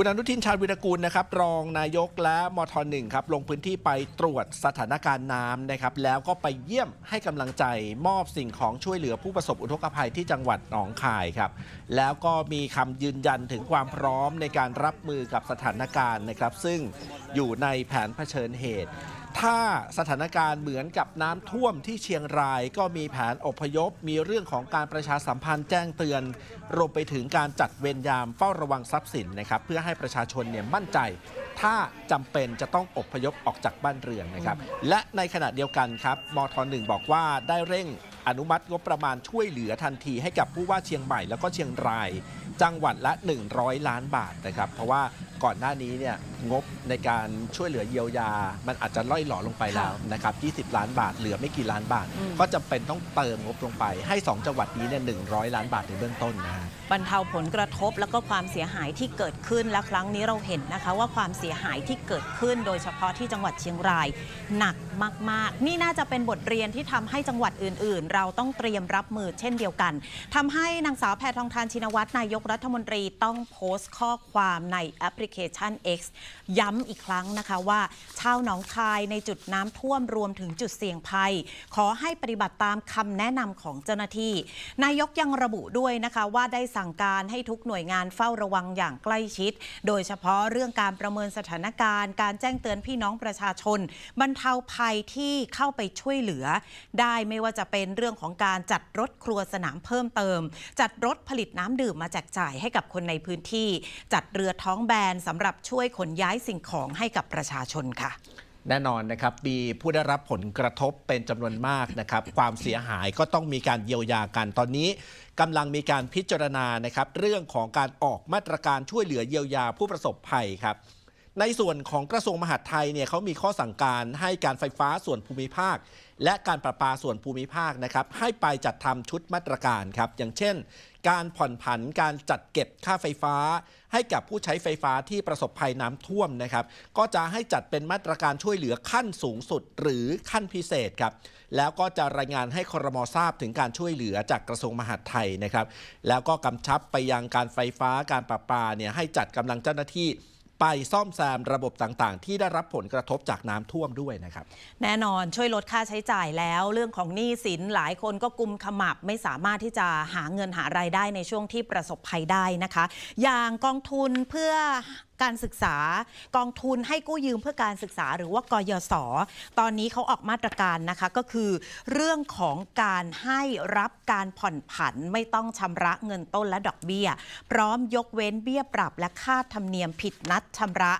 คุณอนุทินชาญวิรกูลนะครับรองนายกและมทหนึ่งครับลงพื้นที่ไปตรวจสถานการณ์น้ำนะครับแล้วก็ไปเยี่ยมให้กำลังใจมอบสิ่งของช่วยเหลือผู้ประสบอุทกภัยที่จังหวัดหนองคายครับแล้วก็มีคำยืนยันถึงความพร้อมในการรับมือกับสถานการณ์นะครับซึ่งอยู่ในแผนเผชิญเหตุ ถ้าสถานการณ์เหมือนกับน้ำท่วมที่เชียงรายก็มีแผนอพยพ มีเรื่องของการประชาสัมพันธ์แจ้งเตือน รวมไปถึงการจัดเวรยามเฝ้าระวังทรัพย์สินนะครับเพื่อให้ประชาชนเนี่ยมั่นใจ ถ้าจำเป็นจะต้องอพยพออกจากบ้านเรือนนะครับ และในขณะเดียวกันครับมทหนึ่งบอกว่าได้เร่งอนุมัติงบประมาณช่วยเหลือทันทีให้กับผู้ว่าเชียงใหม่แล้วก็เชียงราย จังหวัดละ 100 ล้านบาทนะครับ เพราะว่าก่อนหน้านี้เนี่ยงบในการช่วยเหลือเยียวยา มันอาจจะล่อยหล่อลงไปแล้วนะครับ 20 ล้านบาทเหลือไม่กี่ล้านบาทอืมก็จำเป็นต้องเติมงบลงไป ให้ 2 จังหวัดนี้เนี่ย100ล้านบาทในเบื้องต้นนะฮะบรรเทาผลกระทบแล้วก็ความเสียหายที่เกิดขึ้นและครั้งนี้เราเห็นนะคะ ว่าความเสียหายที่เกิดขึ้น โดยเฉพาะที่จังหวัดเชียงรายหนักมาก ๆ นี่น่าจะเป็นบทเรียนที่ทำให้จังหวัดอื่น ๆ เราต้องเตรียมรับมือเช่นเดียวกันทำให้นางสาวแพทองทานชินวัตรนายกรัฐมนตรีต้องโพสต์ข้อความในแอปพลิเคชัน X ย้ำอีกครั้งนะคะว่าชาวหนองคายในจุดน้ำท่วมรวมถึงจุดเสี่ยงภัย ขอให้ปฏิบัติตามคำแนะนำของเจ้าหน้าที่ นายกยังระบุด้วยนะคะว่าได้สั่งการให้ทุกหน่วยงานเฝ้าระวังอย่างใกล้ชิด โดยเฉพาะเรื่องการประเมินสถานการณ์ การแจ้งเตือนพี่น้องประชาชน บรรเทาภัยที่เข้าไปช่วยเหลือ ได้ไม่ว่าจะเป็นเรื่องของการจัดรถครัวสนามเพิ่มเติม จัดรถผลิตน้ำดื่มมาแจกจ่ายให้กับคนในพื้นที่ จัดเรือท้องแบนสำหรับช่วยขนย้ายสิ่งของให้กับประชาชนค่ะแน่นอนนะครับ มีผู้ได้รับผลกระทบเป็นจำนวนมากนะครับ ความเสียหายก็ต้องมีการเยียวยากัน ตอนนี้กำลังมีการพิจารณานะครับ เรื่องของการออกมาตรการช่วยเหลือเยียวยาผู้ประสบภัยครับ ในส่วนของกระทรวงมหาดไทยเนี่ยเขามีข้อสั่งการให้การไฟฟ้าส่วนภูมิภาค และการประปาส่วนภูมิภาคนะครับให้ไปจัดทำชุดมาตรการครับอย่างเช่น การผ่อนผันการจัดเก็บค่าไฟฟ้า ให้กับผู้ใช้ไฟฟ้าที่ประสบภัยน้ำท่วมนะครับก็จะให้จัดเป็นมาตรการช่วยเหลือขั้นสูงสุด หรือขั้นพิเศษครับแล้วก็จะรายงานให้ครมทราบถึงการช่วยเหลือจากกระทรวงมหาดไทยนะครับแล้วก็กำชับไปยังการไฟฟ้าการประปาเนี่ยให้จัดกำลังเจ้าหน้าที่ ไปซ่อมแซมระบบต่างๆ ที่ได้รับผลกระทบจากน้ำท่วมด้วยนะครับ แน่นอนช่วยลดค่าใช้จ่ายแล้ว เรื่องของหนี้สินหลายคนก็กุมขมับไม่สามารถที่จะหาเงินหารายได้ในช่วงที่ประสบภัยได้นะคะ อย่างกองทุนเพื่อ การศึกษากองทุนให้กู้ยืมเพื่อการศึกษาหรือว่ากยศตอนนี้เขาออกมาตรการนะคะก็คือ เรื่องของการให้รับการผ่อนผันไม่ต้องชำระเงินต้นและดอกเบี้ย พร้อมยกเว้นเบี้ยปรับและค่าธรรมเนียมผิดนัดชำระ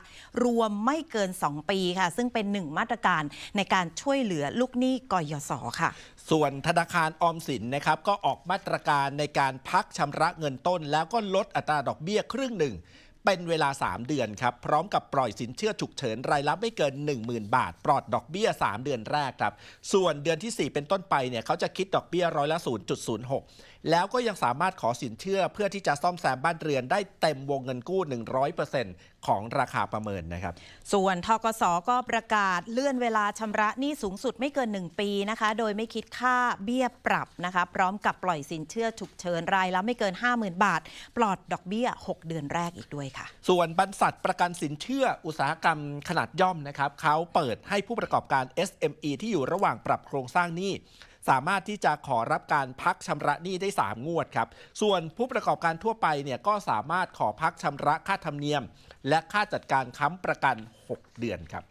รวมไม่เกิน 2 ปีค่ะ ซึ่งเป็นหนึ่งมาตรการในการช่วยเหลือลูกหนี้กยศค่ะ ส่วนธนาคารออมสินนะครับก็ออกมาตรการในการพักชำระเงินต้น แล้วก็ลดอัตราดอกเบี้ยครึ่งหนึ่ง เป็นเวลา 3 เดือนครับ พร้อมกับปล่อยสินเชื่อฉุกเฉิน รายรับไม่เกิน 10,000 บาท ปลอดดอกเบี้ย 3 เดือนแรกครับ ส่วนเดือนที่ 4 เป็นต้นไปเนี่ยเขาจะคิดดอกเบี้ยร้อยละ 0.06 แล้วก็ยังสามารถขอสินเชื่อเพื่อที่จะซ่อมแซมบ้านเรือนได้เต็มวงเงินกู้ 100%ของราคาประเมินนะครับ ส่วนทกสก็ประกาศเลื่อนเวลาชำระหนี้สูงสุดไม่เกิน 1 ปีนะคะ โดยไม่คิดค่าเบี้ยปรับนะคะ พร้อมกับปล่อยสินเชื่อฉุกเฉินรายละไม่เกิน 50,000 บาท ปลอดดอกเบี้ย 6 เดือนแรกอีกด้วยค่ะ ส่วนบรรษัทประกันสินเชื่ออุตสาหกรรมขนาดย่อมนะครับเขาเปิดให้ผู้ประกอบการ SME ที่อยู่ระหว่างปรับโครงสร้างหนี้ สามารถที่จะขอรับการพักชำระหนี้ได้ 3 งวดครับ ส่วนผู้ประกอบการทั่วไปเนี่ยก็สามารถขอพักชำระค่าธรรมเนียม และค่าจัดการค้ำประกัน 6 เดือนครับ